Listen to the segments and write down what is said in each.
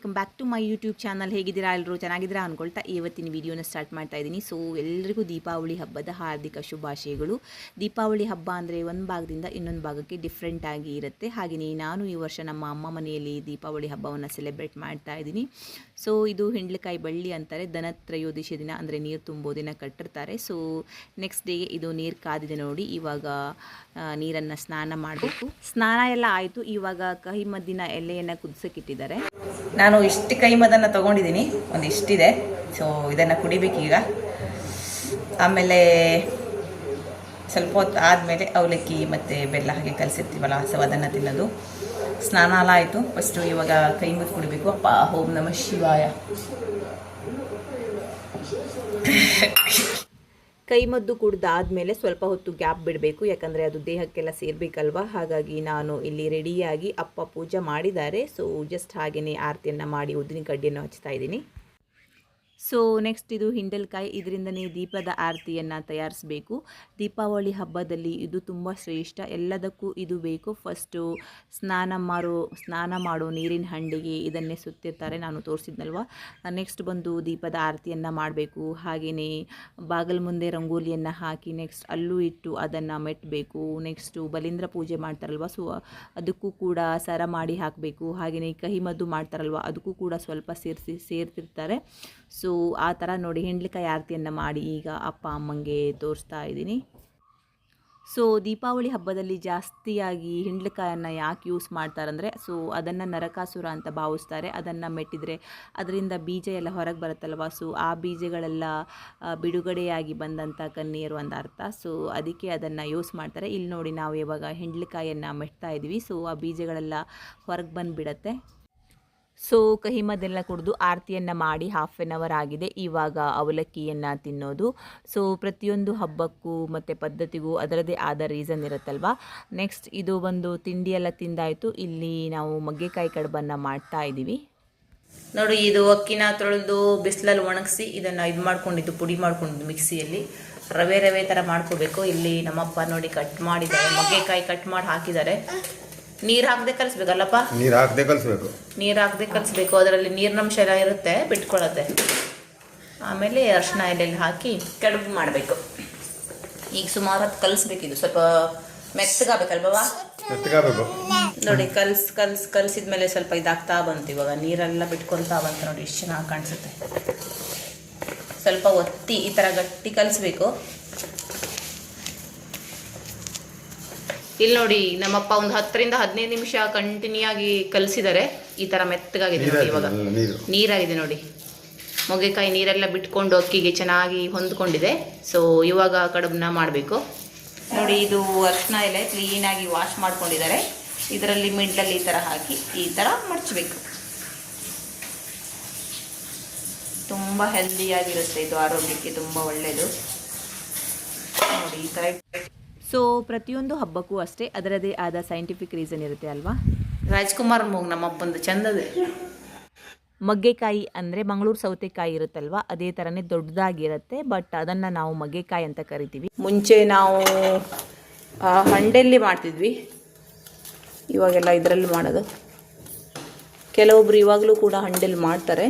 make a back to my YouTube channel ಹೇಗಿದ್ದೀರಾ? ಎಲ್ಲರೂ ಚೆನ್ನಾಗಿದ್ದೀರಾ ಅಂದ್ಕೊಳ್ತಾ ಇವತ್ತಿನ ವಿಡಿಯೋನ ಸ್ಟಾರ್ಟ್ ಮಾಡ್ತಾ ಇದ್ದೀನಿ. ಸೊ ಎಲ್ಲರಿಗೂ ದೀಪಾವಳಿ ಹಬ್ಬದ ಹಾರ್ದಿಕ ಶುಭಾಶಯಗಳು. ದೀಪಾವಳಿ ಹಬ್ಬ ಅಂದರೆ ಒಂದು ಭಾಗದಿಂದ ಇನ್ನೊಂದು ಭಾಗಕ್ಕೆ ಡಿಫ್ರೆಂಟ್ ಆಗಿ ಇರುತ್ತೆ. ಹಾಗೆಯೇ ನಾನು ಈ ವರ್ಷ ನಮ್ಮ ಅಮ್ಮ ಮನೆಯಲ್ಲಿ ದೀಪಾವಳಿ ಹಬ್ಬವನ್ನು ಸೆಲೆಬ್ರೇಟ್ ಮಾಡ್ತಾ ಇದ್ದೀನಿ. ಸೊ ಇದು ಹಿಂಡ್ಲಕಾಯಿ ಬಳ್ಳಿ ಅಂತಾರೆ. ದನ ತ್ರಯೋದಶಿ ದಿನ ಅಂದರೆ ನೀರು ತುಂಬೋ ದಿನ ಕಟ್ಟಿರ್ತಾರೆ ಸೊ ನೆಕ್ಸ್ಟ್ ಡೇಗೆ ಇದು ನೀರು ಕಾದಿದೆ ನೋಡಿ. ಇವಾಗ ನೀರನ್ನು ಸ್ನಾನ ಮಾಡಬೇಕು. ಸ್ನಾನ ಎಲ್ಲ ಆಯಿತು. ಇವಾಗ ಕಹಿ ಮದ್ದಿನ ಎಲೆಯನ್ನು ಕುದಿಸಕ್ಕಿಟ್ಟಿದ್ದಾರೆ ನಾನು ಇಷ್ಟು ಕೈಮದನ್ನು ತೊಗೊಂಡಿದ್ದೀನಿ ಒಂದು ಇಷ್ಟಿದೆ. ಸೊ ಇದನ್ನು ಕುಡಿಬೇಕೀಗ ಆಮೇಲೆ ಸ್ವಲ್ಪ ಹೊತ್ತು ಆದಮೇಲೆ ಅವಲಕ್ಕಿ ಮತ್ತು ಬೆಲ್ಲ ಹಾಗೆ ಕಲಿಸಿರ್ತೀವಲ್ಲ, ಸೊ ಅದನ್ನು ತಿನ್ನೋದು. ಸ್ನಾನ ಎಲ್ಲ ಆಯಿತು. ಫಸ್ಟು ಇವಾಗ ಕೈ ಮುದ್ದು ಕುಡಿಬೇಕು. ಅಪ್ಪ, ಓಂ ನಮ ಶಿವಾಯ. ಕೈಮದ್ದು ಕುಡಿದಾದ್ಮೇಲೆ ಸ್ವಲ್ಪ ಹೊತ್ತು ಗ್ಯಾಪ್ ಬಿಡಬೇಕು, ಯಾಕಂದರೆ ಅದು ದೇಹಕ್ಕೆಲ್ಲ ಸೇರಬೇಕಲ್ವ? ಹಾಗಾಗಿ ನಾನು ಇಲ್ಲಿ ರೆಡಿಯಾಗಿ ಅಪ್ಪ ಪೂಜೆ ಮಾಡಿದ್ದಾರೆ. ಸೊ ಜಸ್ಟ್ ಹಾಗೆಯೇ ಆರತಿಯನ್ನು ಮಾಡಿ, ಉದ್ದಿನ ಕಡ್ಡಿಯನ್ನು ಹಚ್ತಾ ಇದ್ದೀನಿ. ಸೊ ನೆಕ್ಸ್ಟ್ ಇದು ಹಿಂಡಲ್ಕಾಯಿ. ಇದರಿಂದನೇ ದೀಪದ ಆರತಿಯನ್ನು ತಯಾರಿಸಬೇಕು. ದೀಪಾವಳಿ ಹಬ್ಬದಲ್ಲಿ ಇದು ತುಂಬ ಶ್ರೇಷ್ಠ. ಎಲ್ಲದಕ್ಕೂ ಇದು ಬೇಕು. ಫಸ್ಟು ಸ್ನಾನ ಮಾರೋ, ಸ್ನಾನ ಮಾಡೋ ನೀರಿನ ಹಂಡಿಗೆ ಇದನ್ನೇ ಸುತ್ತಿರ್ತಾರೆ. ನಾನು ತೋರಿಸಿದ್ನಲ್ವ? ನೆಕ್ಸ್ಟ್ ಬಂದು ದೀಪದ ಆರತಿಯನ್ನು ಮಾಡಬೇಕು. ಹಾಗೆಯೇ ಬಾಗಲ್ ಮುಂದೆ ರಂಗೋಲಿಯನ್ನು ಹಾಕಿ ನೆಕ್ಸ್ಟ್ ಅಲ್ಲೂ ಇಟ್ಟು ಅದನ್ನು ಮೆಟ್ಟಬೇಕು ನೆಕ್ಸ್ಟು ಬಲೀಂದ್ರ ಪೂಜೆ ಮಾಡ್ತಾರಲ್ವ? ಸೊ ಅದಕ್ಕೂ ಕೂಡ ಸರ ಮಾಡಿ ಹಾಕಬೇಕು. ಹಾಗೆಯೇ ಕಹಿ ಮದ್ದು ಮಾಡ್ತಾರಲ್ವ? ಅದಕ್ಕೂ ಕೂಡ ಸ್ವಲ್ಪ ಸೇರಿಸಿ, ಸೇರ್ತಿರ್ತಾರೆ. ಸೊ ಆ ಥರ ನೋಡಿ ಹೆಂಡ್ಲಿಕಾಯಿ ಆರತಿಯನ್ನು ಮಾಡಿ ಈಗ ಅಪ್ಪ ಅಮ್ಮಂಗೆ ತೋರಿಸ್ತಾ ಇದ್ದೀನಿ. ಸೊ ದೀಪಾವಳಿ ಹಬ್ಬದಲ್ಲಿ ಜಾಸ್ತಿಯಾಗಿ ಹಿಂಡ್ಲಕಾಯನ್ನು ಯಾಕೆ ಯೂಸ್ ಮಾಡ್ತಾರಂದರೆ ಸೊ ಅದನ್ನು ನರಕಾಸುರ ಅಂತ ಭಾವಿಸ್ತಾರೆ. ಅದನ್ನು ಮೆಟ್ಟಿದರೆ ಅದರಿಂದ ಬೀಜ ಎಲ್ಲ ಹೊರಗೆ ಬರುತ್ತಲ್ವ? ಸೊ ಆ ಬೀಜಗಳೆಲ್ಲ ಬಿಡುಗಡೆಯಾಗಿ ಬಂದಂಥ ಕನ್ನೀರು ಒಂದು ಅರ್ಥ. ಸೊ ಅದಕ್ಕೆ ಅದನ್ನು ಯೂಸ್ ಮಾಡ್ತಾರೆ. ಇಲ್ಲಿ ನೋಡಿ ನಾವು ಇವಾಗ ಹಿಂಡ್ಲಿಕಾಯನ್ನು ಮೆಟ್ತಾ ಇದ್ದೀವಿ ಸೊ ಆ ಬೀಜಗಳೆಲ್ಲ ಹೊರಗೆ ಬಂದುಬಿಡತ್ತೆ. ಸೊ ಕಹಿಮದೆಲ್ಲ ಕುಡಿದು ಆರತಿಯನ್ನು ಮಾಡಿ ಹಾಫ್ ಆನ್ ಅವರ್ ಆಗಿದೆ. ಇವಾಗ ಅವಲಕ್ಕಿಯನ್ನು ತಿನ್ನೋದು. ಸೊ, ಪ್ರತಿಯೊಂದು ಹಬ್ಬಕ್ಕೂ ಮತ್ತು ಪದ್ಧತಿಗೂ ಅದರದೇ ಆದ ರೀಸನ್ ಇರುತ್ತಲ್ವ? ನೆಕ್ಸ್ಟ್ ಇದು ಒಂದು ತಿಂಡಿಯೆಲ್ಲ ತಿಂದಾಯಿತು. ಇಲ್ಲಿ ನಾವು ಮಗ್ಗೆಕಾಯಿ ಕಡುಬನ್ನು ಮಾಡ್ತಾ ಇದ್ದೀವಿ. ನೋಡಿ, ಇದು ಅಕ್ಕಿನ ತೊಳೆದು ಬಿಸಿಲಲ್ಲಿ ಒಣಗಿಸಿ ಇದನ್ನು ಇದು ಮಾಡ್ಕೊಂಡಿದ್ದು, ಪುಡಿ ಮಾಡ್ಕೊಂಡಿದ್ದು ಮಿಕ್ಸಿಯಲ್ಲಿ. ರವೆ ರವೆ ಥರ ಮಾಡ್ಕೋಬೇಕು. ಇಲ್ಲಿ ನಮ್ಮಪ್ಪ ನೋಡಿ ಕಟ್ ಮಾಡಿದ್ದಾರೆ. ಮಗ್ಗೆಕಾಯಿ ಕಟ್ ಮಾಡಿ ಹಾಕಿದ್ದಾರೆ. ನೀರು ಹಾಕದೆ ಕಲಿಸ್ಬೇಕಲ್ಲಪ್ಪ? ನೀರ್ ಹಾಕದೆ ಕಲಿಸ್ಬೇಕು. ನೀರು ಹಾಕದೆ ಕಲಿಸ್ಬೇಕು ಅದರಲ್ಲಿ ನೀರಿನಂಶ ಎಲ್ಲ ಇರುತ್ತೆ ಬಿಟ್ಕೊಳತ್ತೆ. ಆಮೇಲೆ ಅರ್ಶಿನ ಎಲೆಯಲ್ಲಿ ಹಾಕಿ ಕಡುಬು ಮಾಡಬೇಕು. ಈಗ ಸುಮಾರು ಹೊತ್ತು ಇದು ಸ್ವಲ್ಪ ಮೆತ್ತಗಾಗಬೇಕಲ್ವಾ ಮೆತ್ತಗಾಗಬೇಕು. ನೋಡಿ ಕಲ್ಸ್ ಕಲ್ಸ್ ಕಲ್ಸಿದ್ಮೇಲೆ ಸ್ವಲ್ಪ ಇದಾಗ್ತಾ ಬಂತು ಇವಾಗ. ನೀರೆಲ್ಲ ಬಿಟ್ಕೊಳ್ತಾ ಬಂತು ನೋಡಿ ಎಷ್ಟು ಚೆನ್ನಾಗಿ ಕಾಣಿಸುತ್ತೆ. ಸ್ವಲ್ಪ ಒತ್ತಿ ಈ ಥರ ಗಟ್ಟಿ ಕಲಿಸ್ಬೇಕು. ಇಲ್ಲಿ ನೋಡಿ ನಮ್ಮಪ್ಪ ಒಂದು ಹತ್ತರಿಂದ ಹದಿನೈದು ನಿಮಿಷ ಕಂಟಿನ್ಯೂ ಆಗಿ ಕಲಿಸಿದ್ದಾರೆ ಈ ತರ ಮೆತ್ತಗಾಗಿದೆ ನೋಡಿ ಇವಾಗ. ನೀರಾಗಿದೆ ನೋಡಿ. ಮೊಗೆಕಾಯಿ ನೀರೆಲ್ಲ ಬಿಟ್ಕೊಂಡು ಅಕ್ಕಿಗೆ ಚೆನ್ನಾಗಿ ಹೊಂದ್ಕೊಂಡಿದೆ. ಸೊ ಇವಾಗ ಕಡುಬನ್ನ ಮಾಡಬೇಕು. ನೋಡಿ ಇದು ಅರ್ಶಿನ ಎಲೆ ಕ್ಲೀನಾಗಿ ವಾಶ್ ಮಾಡ್ಕೊಂಡಿದ್ದಾರೆ. ಇದರಲ್ಲಿ ಮಿಡ್ಲಲ್ಲಿ ಈ ಥರ ಹಾಕಿ ಈ ಥರ ಮಡಚಬೇಕು ತುಂಬ ಹೆಲ್ದಿಯಾಗಿರುತ್ತೆ ಇದು ಆರೋಗ್ಯಕ್ಕೆ ತುಂಬ ಒಳ್ಳೆಯದು ನೋಡಿ ಈ ಥರ ಸೊ ಪ್ರತಿಯೊಂದು ಹಬ್ಬಕ್ಕೂ ಅಷ್ಟೇ ಅದರದೇ ಆದ ಸೈಂಟಿಫಿಕ್ ರೀಸನ್ ಇರುತ್ತೆ ಅಲ್ವಾ? ರಾಜ್ಕುಮಾರ್ ಮೂಗ್ ನಮ್ಮಪ್ಪಂದು ಚಂದದೆ ಮಗ್ಗೆಕಾಯಿ ಅಂದರೆ ಮಂಗಳೂರು ಸೌತೆಕಾಯಿ ಇರುತ್ತಲ್ವ? ಅದೇ ಥರನೇ ದೊಡ್ಡದಾಗಿರುತ್ತೆ ಬಟ್ ಅದನ್ನು ನಾವು ಮಗ್ಗೆಕಾಯಿ ಅಂತ ಕರಿತೀವಿ. ಮುಂಚೆ ನಾವು ಹಂಡೆಯಲ್ಲಿ ಹಂಡೆಲ್ಲಿ ಮಾಡ್ತಿದ್ವಿ. ಇವಾಗೆಲ್ಲ ಇದರಲ್ಲಿ ಮಾಡೋದು. ಕೆಲವೊಬ್ರು ಇವಾಗಲೂ ಕೂಡ ಹಂಡೆಲ್ಲಿ ಮಾಡ್ತಾರೆ.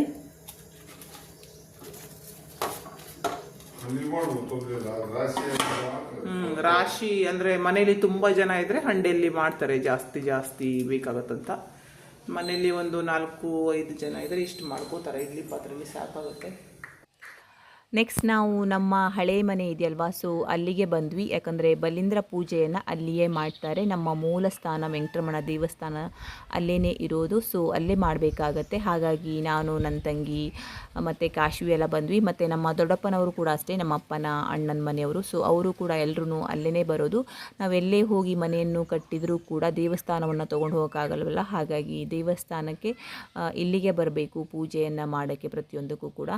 ರಾಶಿ ಅಂದ್ರೆ ಮನೇಲಿ ತುಂಬಾ ಜನ ಇದ್ರೆ ಹಂಡೆಯಲ್ಲಿ ಮಾಡ್ತಾರೆ, ಜಾಸ್ತಿ ಜಾಸ್ತಿ ಬೇಕಾಗತ್ತಂತ. ಮನೇಲಿ ಒಂದು ನಾಲ್ಕು, ಐದು ಜನ ಇದ್ರೆ ಇಷ್ಟು ಮಾಡ್ಕೋತಾರೆ, ಇಡ್ಲಿ ಪಾತ್ರೆಯಲ್ಲಿ ಸಾಕಾಗುತ್ತೆ. ನೆಕ್ಸ್ಟ್ ನಾವು ನಮ್ಮ ಹಳೆ ಮನೆ ಇದೆಯಲ್ವಾ? ಸೊ ಅಲ್ಲಿಗೆ ಬಂದ್ವಿ. ಯಾಕಂದರೆ ಬಲೀಂದ್ರ ಪೂಜೆಯನ್ನು ಅಲ್ಲಿಯೇ ಮಾಡ್ತಾರೆ. ನಮ್ಮ ಮೂಲ ಸ್ಥಾನ ವೆಂಕಟರಮಣ ದೇವಸ್ಥಾನ ಅಲ್ಲೇ ಇರೋದು. ಸೊ ಅಲ್ಲೇ ಮಾಡಬೇಕಾಗತ್ತೆ. ಹಾಗಾಗಿ ನಾನು, ನನ್ನ ತಂಗಿ, ಮತ್ತು ಕಾಶಿ ಎಲ್ಲ ಬಂದ್ವಿ. ಮತ್ತು ನಮ್ಮ ದೊಡ್ಡಪ್ಪನವರು ಕೂಡ ಅಷ್ಟೇ, ನಮ್ಮ ಅಪ್ಪನ ಅಣ್ಣನ ಮನೆಯವರು. ಸೊ ಅವರು ಕೂಡ ಎಲ್ಲರೂ ಅಲ್ಲೇ ಬರೋದು. ನಾವೆಲ್ಲೇ ಹೋಗಿ ಮನೆಯನ್ನು ಕಟ್ಟಿದರೂ ಕೂಡ ದೇವಸ್ಥಾನವನ್ನು ತೊಗೊಂಡು ಹೋಗೋಕ್ಕಾಗಲ್ವಲ್ಲ ಹಾಗಾಗಿ ದೇವಸ್ಥಾನಕ್ಕೆ ಇಲ್ಲಿಗೆ ಬರಬೇಕು. ಪೂಜೆಯನ್ನು ಮಾಡೋಕ್ಕೆ ಪ್ರತಿಯೊಂದಕ್ಕೂ ಕೂಡ.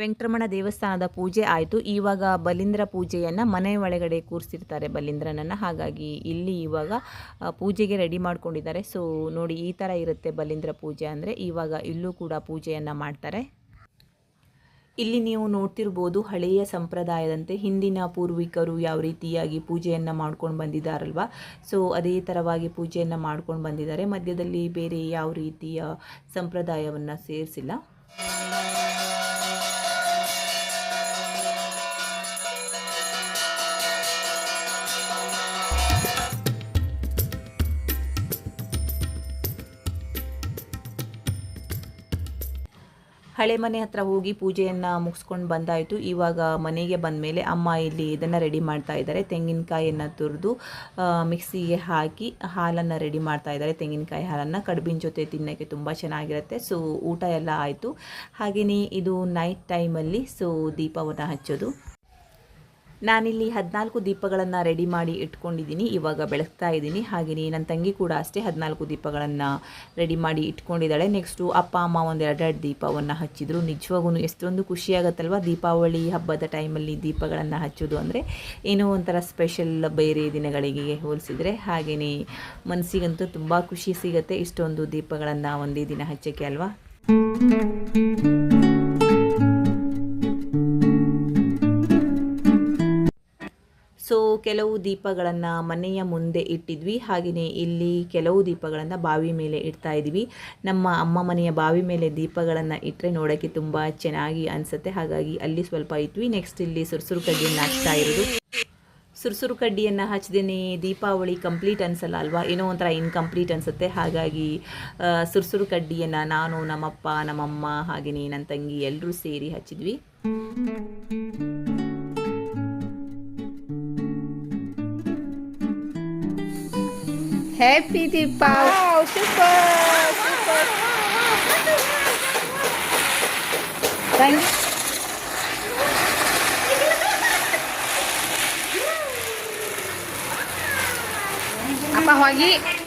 ವೆಂಕಟರಮಣ ದೇವಸ್ಥಾನದ ಪೂಜೆ ಆಯಿತು. ಇವಾಗ ಬಲೀಂದ್ರ ಪೂಜೆಯನ್ನು ಮನೆ ಒಳಗಡೆ ಕೂರಿಸಿರ್ತಾರೆ ಬಲೀಂದ್ರನನ್ನು. ಹಾಗಾಗಿ ಇಲ್ಲಿ ಇವಾಗ ಪೂಜೆಗೆ ರೆಡಿ ಮಾಡ್ಕೊಂಡಿದ್ದಾರೆ. ಸೊ ನೋಡಿ ಈ ಥರ ಇರುತ್ತೆ ಬಲೀಂದ್ರ ಪೂಜೆ ಅಂದರೆ. ಇವಾಗ ಇಲ್ಲೂ ಕೂಡ ಪೂಜೆಯನ್ನು ಮಾಡ್ತಾರೆ. ಇಲ್ಲಿ ನೀವು ನೋಡ್ತಿರ್ಬೋದು ಹಳೆಯ ಸಂಪ್ರದಾಯದಂತೆ ಹಿಂದಿನ ಪೂರ್ವಿಕರು ಯಾವ ರೀತಿಯಾಗಿ ಪೂಜೆಯನ್ನು ಮಾಡ್ಕೊಂಡು ಬಂದಿದ್ದಾರಲ್ವ? ಸೊ ಅದೇ ಥರವಾಗಿ ಪೂಜೆಯನ್ನು ಮಾಡ್ಕೊಂಡು ಬಂದಿದ್ದಾರೆ. ಮಧ್ಯದಲ್ಲಿ ಬೇರೆ ಯಾವ ರೀತಿಯ ಸಂಪ್ರದಾಯವನ್ನು ಸೇರಿಸಿಲ್ಲ. ಹಳೆ ಮನೆ ಹತ್ರ ಹೋಗಿ ಪೂಜೆಯನ್ನು ಮುಗಿಸ್ಕೊಂಡು ಬಂದಾಯಿತು. ಇವಾಗ ಮನೆಗೆ ಬಂದ ಮೇಲೆ ಅಮ್ಮ ಇಲ್ಲಿ ಇದನ್ನು ರೆಡಿ ಮಾಡ್ತಾ ಇದ್ದಾರೆ. ತೆಂಗಿನಕಾಯಿಯನ್ನು ತುರಿದು ಮಿಕ್ಸಿಗೆ ಹಾಕಿ ಹಾಲನ್ನು ರೆಡಿ ಮಾಡ್ತಾ ಇದ್ದಾರೆ. ತೆಂಗಿನಕಾಯಿ ಹಾಲನ್ನು ಕಡುಬಿನ ಜೊತೆ ತಿನ್ನೋಕ್ಕೆ ತುಂಬ ಚೆನ್ನಾಗಿರುತ್ತೆ. ಸೊ ಊಟ ಎಲ್ಲ ಆಯಿತು. ಹಾಗೆಯೇ ಇದು ನೈಟ್ ಟೈಮಲ್ಲಿ ಸೊ ದೀಪವನ್ನು ಹಚ್ಚೋದು. ನಾನಿಲ್ಲಿ ಹದಿನಾಲ್ಕು ದೀಪಗಳನ್ನು ರೆಡಿ ಮಾಡಿ ಇಟ್ಕೊಂಡಿದ್ದೀನಿ. ಇವಾಗ ಬೆಳಗ್ತಾ ಇದ್ದೀನಿ. ಹಾಗೆಯೇ ನನ್ನ ತಂಗಿ ಕೂಡ ಅಷ್ಟೇ ಹದಿನಾಲ್ಕು ದೀಪಗಳನ್ನು ರೆಡಿ ಮಾಡಿ ಇಟ್ಕೊಂಡಿದ್ದಾಳೆ. ನೆಕ್ಸ್ಟು ಅಪ್ಪ, ಅಮ್ಮ ಒಂದು ಎರಡೆರಡು ದೀಪವನ್ನು ಹಚ್ಚಿದ್ರು. ನಿಜವಾಗೂ ಎಷ್ಟೊಂದು ಖುಷಿಯಾಗತ್ತಲ್ವ ದೀಪಾವಳಿ ಹಬ್ಬದ ಟೈಮಲ್ಲಿ ದೀಪಗಳನ್ನು ಹಚ್ಚೋದು ಅಂದರೆ. ಏನೋ ಒಂಥರ ಸ್ಪೆಷಲ್ ಬೇರೆ ದಿನಗಳಿಗೆ ಹೋಲಿಸಿದರೆ. ಹಾಗೆಯೇ ಮನಸ್ಸಿಗಂತೂ ತುಂಬ ಖುಷಿ ಸಿಗುತ್ತೆ ಇಷ್ಟೊಂದು ದೀಪಗಳನ್ನು ಒಂದೇ ದಿನ ಹಚ್ಚೋಕ್ಕೆ ಅಲ್ವಾ? ಸೊ ಕೆಲವು ದೀಪಗಳನ್ನು ಮನೆಯ ಮುಂದೆ ಇಟ್ಟಿದ್ವಿ. ಹಾಗೆಯೇ ಇಲ್ಲಿ ಕೆಲವು ದೀಪಗಳನ್ನು ಬಾವಿ ಮೇಲೆ ಇಡ್ತಾ ಇದ್ವಿ ನಮ್ಮ ಅಮ್ಮ ಮನೆಯ ಬಾವಿ ಮೇಲೆ ದೀಪಗಳನ್ನು ಇಟ್ಟರೆ ನೋಡೋಕ್ಕೆ ತುಂಬ ಚೆನ್ನಾಗಿ ಅನಿಸುತ್ತೆ. ಹಾಗಾಗಿ ಅಲ್ಲಿ ಸ್ವಲ್ಪ ಇಟ್ವಿ. ನೆಕ್ಸ್ಟ್ ಇಲ್ಲಿ ಸುರ್ಸುರು ಕಡ್ಡಿಯನ್ನು ಹಚ್ತಾ ಇರೋದು. ಸುರ್ಸುರು ಕಡ್ಡಿಯನ್ನು ಹಚ್ಚದೇನೆ ದೀಪಾವಳಿ ಕಂಪ್ಲೀಟ್ ಅನಿಸಲ್ಲ ಅಲ್ವಾ? ಏನೋ ಒಂಥರ ಇನ್ಕಂಪ್ಲೀಟ್ ಅನಿಸುತ್ತೆ. ಹಾಗಾಗಿ ಸುರ್ಸುರು ಕಡ್ಡಿಯನ್ನು ನಾನು, ನಮ್ಮಪ್ಪ, ನಮ್ಮಮ್ಮ ಹಾಗೆಯೇ ನನ್ನ ತಂಗಿ ಎಲ್ಲರೂ ಸೇರಿ ಹಚ್ಚಿದ್ವಿ. Happy Deepal. Wow, super, super. Thanks. Apa lagi?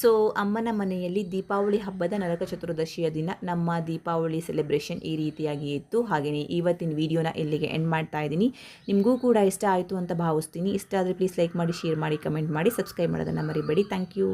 So ಅಮ್ಮನ ಮನೆಯಲ್ಲಿ ದೀಪಾವಳಿ ಹಬ್ಬದ ನರಕ ಚತುರ್ದಶಿಯ ದಿನ ನಮ್ಮ ದೀಪಾವಳಿ ಸೆಲೆಬ್ರೇಷನ್ ಈ ರೀತಿಯಾಗಿ ಇತ್ತು. ಹಾಗೆಯೇ ಇವತ್ತಿನ ವಿಡಿಯೋನ ಇಲ್ಲಿಗೆ ಎಂಡ್ ಮಾಡ್ತಾ ಇದ್ದೀನಿ. ನಿಮಗೂ ಕೂಡ ಇಷ್ಟ ಆಯಿತು ಅಂತ ಭಾವಿಸ್ತೀನಿ. ಇಷ್ಟ ಆದರೆ ಪ್ಲೀಸ್ ಲೈಕ್ ಮಾಡಿ ಶೇರ್ ಮಾಡಿ ಕಮೆಂಟ್ ಮಾಡಿ ಸಬ್ಸ್ಕ್ರೈಬ್ ಮಾಡೋದನ್ನು ಮರಿಬೇಡಿ. Thank you